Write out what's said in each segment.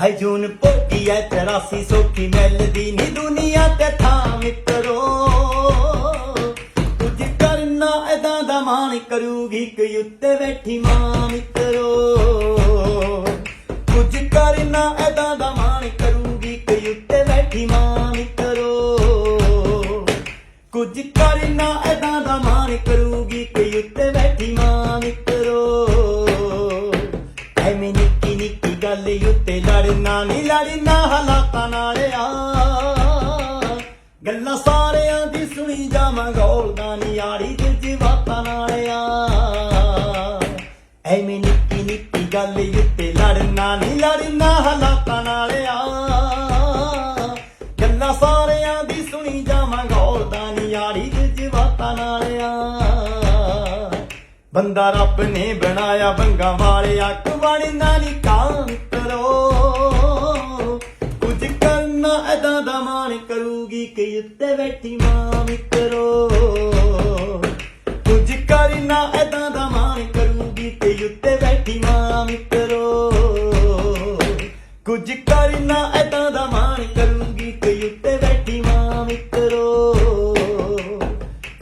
ਹਾਏ ਜੂਨ ਪੋਕੀ ਐ 83 ਸੋਕੀ ਮਿਲਦੀ ਨੀ ਦੁਨੀਆ ਤੇ ਥਾਂ ਮਿੱਤਰੋ। ਕੁਝ ਕਰਨਾ ਐਦਾਂ ਦਾ ਮਾਣ ਕਰੂਗੀ ਕਿ ਉੱਤੇ ਬੈਠੀ ਮਾਂ ਮਿੱਤਰੋ। ਕੁਝ ਕਰਨਾ ਐਦਾਂ ਦਾ ਮਾਣ ਕਰੂਗੀ ਕਿ ਉੱਤੇ ਬੈਠੀ ਮਾਂ ਮਿੱਤਰੋ। ਕੁਝ ਕਰਨਾ ਐਦਾਂ ਦਾ ਮਾਣ ਕਰੂਗੀ ਕਿ ਉੱਤੇ ਬੈਠੀ ਮਾਂ ਗੱਲ ਉੱਤੇ ਲੜਨਾ ਨਹੀਂ ਲੜਨਾ ਹਾਲਾਤਾਂ ਨਾਲ ਆ। ਗੱਲਾਂ ਸਾਰਿਆਂ ਦੀ ਸੁਣੀ ਜਾਵਾਂ ਗੌਲਦਾ ਨਹੀਂ ਆੜੀ ਦਿਲ ਚ ਬਾਤਾਂ ਨਾਲ ਆ। ਐਵੇਂ ਨਿੱਕੀ ਨਿੱਕੀ ਗੱਲ ਉੱਤੇ ਲੜਨਾ ਨਹੀਂ ਲੜਨਾ ਹਾਲਾਤਾਂ ਨਾਲ ਆ। ਗੱਲਾਂ ਸਾਰਿਆਂ ਦੀ ਸੁਣੀ ਜਾਵਾਂ ਗੌਲਦਾ ਨਹੀਂ ਯਾਰੀ ਜਜ਼ਬਾਤਾਂ ਨਾਲ ਆ। ਬੰਦਾ ਰੱਬ ਨੇ ਬਣਾਇਆ ਬੰਗਾ ਵਾਲਿਆ ਕਵੜਨਾ ਨਹੀਂ ਕਰੂਗੀ ਕਿ ਉੱਤੇ ਬੈਠੀ ਮਾਂ ਮਿੱਤਰੋ। ਕੁਝ ਕਰਨਾ ਐਦਾਂ ਦਾ ਮਾਣ ਕਰੂੰਗੀ ਕਿ ਉੱਤੇ ਬੈਠੀ ਮਾਂ ਮਿੱਤਰੋ। ਕੁਝ ਕਰਨਾ ਐਦਾਂ ਦਾ ਮਾਣ ਕਰੂਗੀ ਕਿ ਉੱਤੇ ਬੈਠੀ ਮਾਂ ਮਿੱਤਰੋ।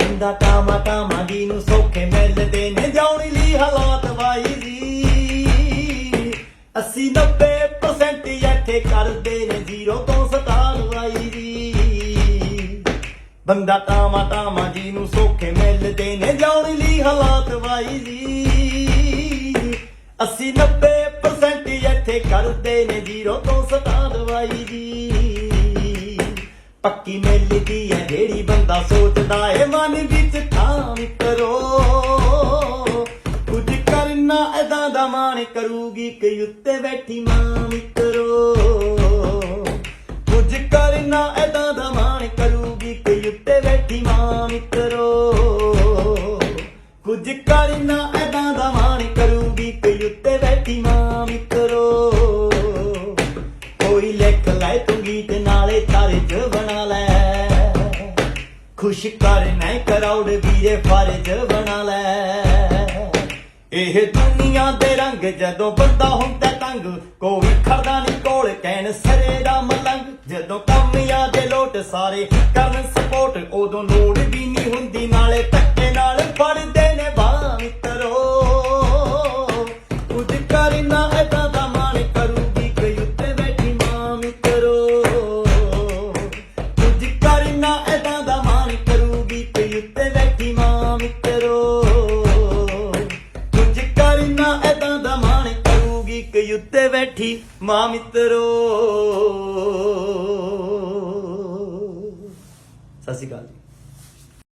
ਇੰਦਾ ਟਾਮਾ ਟਾਮਾ ਦੀ ਨੂੰ ਸੋਖੇ ਮਿਲਦੇ ਨੇ, ਜਾਉਣ ਲਈ ਹਾਲਾਤ ਵਾਈ ਜੀ। ਅਸੀਂ 90% ਇੱਥੇ ਕਰਦੇ ਨੇ ਜ਼ੀਰੋ ਤੋਂ ਬੰਦਾ ਟਾਮਾ ਟਾਮਾ ਜੀ ਨੂੰ ਸੋਖੇ ਮਿਲਦੇ ਨੇ ਜਾਉਣ ਲਈ ਹਾਲਾਤ ਵਾਈ ਜੀ। ਅਸੀਂ 90% ਇੱਥੇ ਕਰਦੇ ਨੇ, ਜ਼ੀਰੋ ਤੋਂ ਸਟਾਰ ਵਾਈ ਜੀ। ਪੱਕੀ ਮਿਲਦੀ ਐ ਜਿਹੜੀ ਬੰਦਾ ਸੋਚਦਾ ਏ, ਮਨ ਵਿੱਚ ਥਾਂ ਕਰੋ ਕੁਝ ਕਰਨਾ ਐਦਾਂ ਦਾ ਮਾਣ ਕਰੂਗੀ ਕਿ ਉੱਤੇ ਬੈਠੀ ਮਾਂ ਮਿੱਤਰੋ ਕੁਝ ਕਰਨਾ ਐਦਾਂ ਕੁਝ ਕਰਨਾ ਐਦਾਂ ਦਾ ਮਾਣ ਕਰੂਗੀ ਕਿ ਉੱਤੇ ਬੈਠੀ ਮਾਂ ਮਿੱਤਰੋ। ਕੋਈ ਲਿਖ ਲੈ ਤੂੰ ਗੀਤ ਨਾਲੇ ਤਾਰੇ ਚ ਬਣਾ ਲੈ। ਖੁਸ਼ ਕਰ ਨਹੀਂ ਕਰਾਉਡ ਵੀਰੇ ਫਰਜ਼ ਬਣਾ ਲੈ। ਇਹ ਦੁਨੀਆ ਦੇ ਰੰਗ ਜਦੋਂ ਬੰਦਾ ਹੁੰਦਾ ਤੰਗ, ਕੋਈ ਖੜਦਾ ਨਹੀਂ ਕੋਲ ਕਹਿਣ ਸਰੇ ਦਾ ਮਲੰਗ। ਜਦੋਂ ਕੰਮ ਆ ਲੋਟ ਸਾਰੇ ਕਰਨ ਸਪੋਰਟ ਉਦੋਂ ਲੋੜ ਵੀ ਨਹੀਂ ਹੁੰਦੀ ਨਾਲੇ ਧੱਕੇ ਕਰੂਗੀ ਉੱਤੇ ਬੈਠੀ ਮਾਂ ਮਿੱਤਰੋ। ਸਤਿ ਸ਼੍ਰੀ ਅਕਾਲ ਜੀ।